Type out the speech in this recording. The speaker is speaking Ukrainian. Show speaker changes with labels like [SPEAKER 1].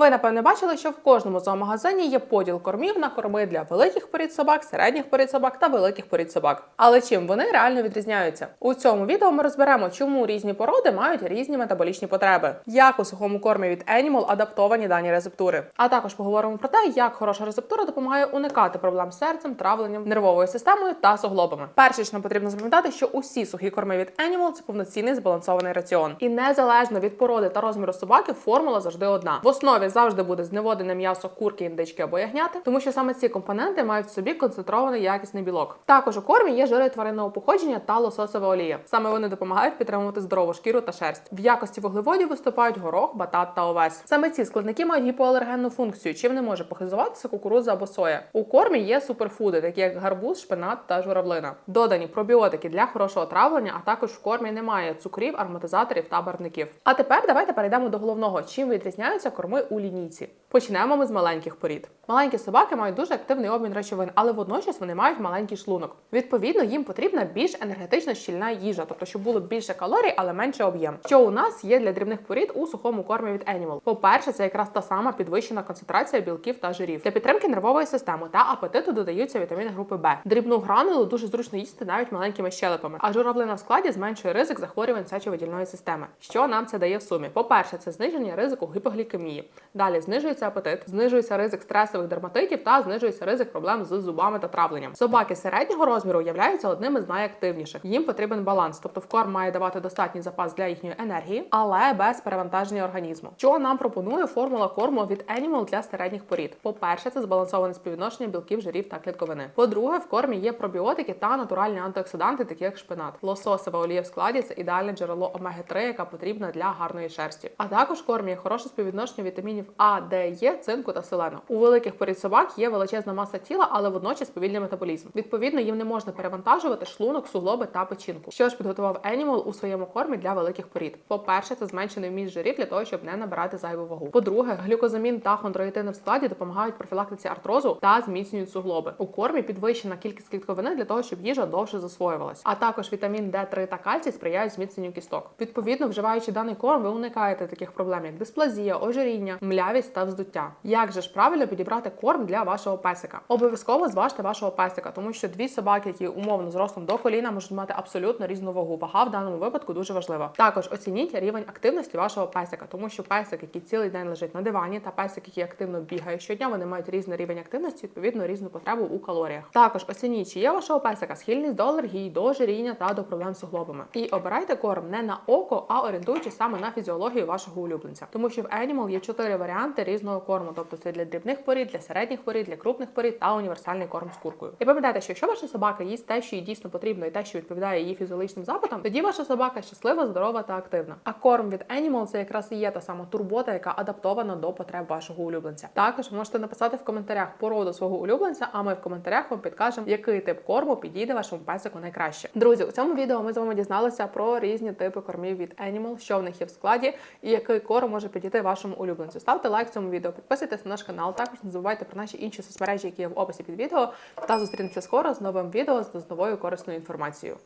[SPEAKER 1] Ви напевне бачили, що в кожному зоомагазині є поділ кормів на корми для великих порід собак, середніх порід собак та великих порід собак. Але чим вони реально відрізняються? У цьому відео ми розберемо, чому різні породи мають різні метаболічні потреби, як у сухому кормі від Animal адаптовані дані рецептури. А також поговоримо про те, як хороша рецептура допомагає уникати проблем з серцем, травленням, нервовою системою та суглобами. Перше, що нам потрібно запам'ятати, що усі сухі корми від Animal – це повноцінний збалансований раціон. І незалежно від породи та розміру собаки, формула завжди одна. В основі завжди буде зневодене м'ясо курки, індички або ягняти, тому що саме ці компоненти мають в собі концентрований якісний білок. Також у кормі є жири тваринного походження та лососова олія. Саме вони допомагають підтримувати здорову шкіру та шерсть. В якості вуглеводів виступають горох, батат та овес. Саме ці складники мають гіпоалергенну функцію, чим не може похизуватися кукурудза або соя. У кормі є суперфуди, такі як гарбуз, шпинат та журавлина. Додані пробіотики для хорошого травлення, а також в кормі немає цукрів, ароматизаторів та барвників. А тепер давайте перейдемо до головного, чим відрізняються корми у лінійці. Почнемо ми з маленьких порід. Маленькі собаки мають дуже активний обмін речовин, але водночас вони мають маленький шлунок. Відповідно, їм потрібна більш енергетично щільна їжа, тобто щоб було більше калорій, але менше об'єм. Що у нас є для дрібних порід у сухому кормі від Animal? По-перше, це якраз та сама підвищена концентрація білків та жирів. Для підтримки нервової системи та апетиту додаються вітаміни групи Б. Дрібну гранулу дуже зручно їсти навіть маленькими щелепами, а журавлина в складі зменшує ризик захворювань сечовидільної системи. Що нам це дає в сумі? По-перше, це зниження ризику гіпоглікемії. Далі знижується апетит, знижується ризик стресових дерматитів та знижується ризик проблем з зубами та травленням. Собаки середнього розміру являються одними з найактивніших. Їм потрібен баланс, тобто в корм має давати достатній запас для їхньої енергії, але без перевантаження організму. Що нам пропонує формула корму від Animal для середніх порід? По-перше, це збалансоване співвідношення білків, жирів та клітковини. По-друге, в кормі є пробіотики та натуральні антиоксиданти, такі як шпинат. Лососова олія в складі це ідеальне джерело омеги 3 яка потрібна для гарної шерсті. А також в кормі є хороше співвідношення вітамінів А, Д, Е, цинку та селену. У великих порід собак є величезна маса тіла, але водночас повільний метаболізм. Відповідно, їм не можна перевантажувати шлунок, суглоби та печінку. Що ж підготував Animal у своєму кормі для великих порід? По-перше, це зменшений вміст жирів для того, щоб не набирати зайву вагу. По-друге, глюкозамін та хондроїтини в складі допомагають профілактиці артрозу та зміцнюють суглоби. У кормі підвищена кількість клітковини для того, щоб їжа довше засвоювалась. А також вітамін Д3 та кальцій сприяють зміцненню кісток. Відповідно, вживаючи даний корм, ви уникаєте таких проблем, як дисплазія, ожиріння, млявість та вздуття. Як же ж правильно підібрати корм для вашого песика? Обов'язково зважте вашого песика, тому що дві собаки, які умовно зростом до коліна, можуть мати абсолютно різну вагу. Вага в даному випадку дуже важлива. Також оцініть рівень активності вашого песика, тому що песик, який цілий день лежить на дивані, та песик, який активно бігає щодня, вони мають різний рівень активності, відповідно різну потребу у калоріях. Також оцініть, чи є вашого песика схильність до алергії, до ожиріння та до проблем з суглобами. І обирайте корм не на око, а орієнтуючись саме на фізіологію вашого улюбленця. Тому що в Animal є чотири варіанти різного корму, тобто це для дрібних порід, для середніх порід, для крупних порід та універсальний корм з куркою. І пам'ятайте, що якщо ваша собака їсть те, що їй дійсно потрібно, і те, що відповідає її фізіологічним запитам, тоді ваша собака щаслива, здорова та активна. А корм від Animal це якраз і є та сама турбота, яка адаптована до потреб вашого улюбленця. Також можете написати в коментарях породу свого улюбленця, а ми в коментарях вам підкажемо, який тип корму підійде вашому песику найкраще. Друзі, у цьому відео ми з вами дізналися про різні типи кормів від Animal, що в них є в складі, і який корм може підійти вашому улюбленцю. Ставте лайк цьому відео, підписуйтесь на наш канал. Також не забувайте про наші інші соцмережі, які є в описі під відео. Та зустрінемося скоро з новим відео з новою корисною інформацією.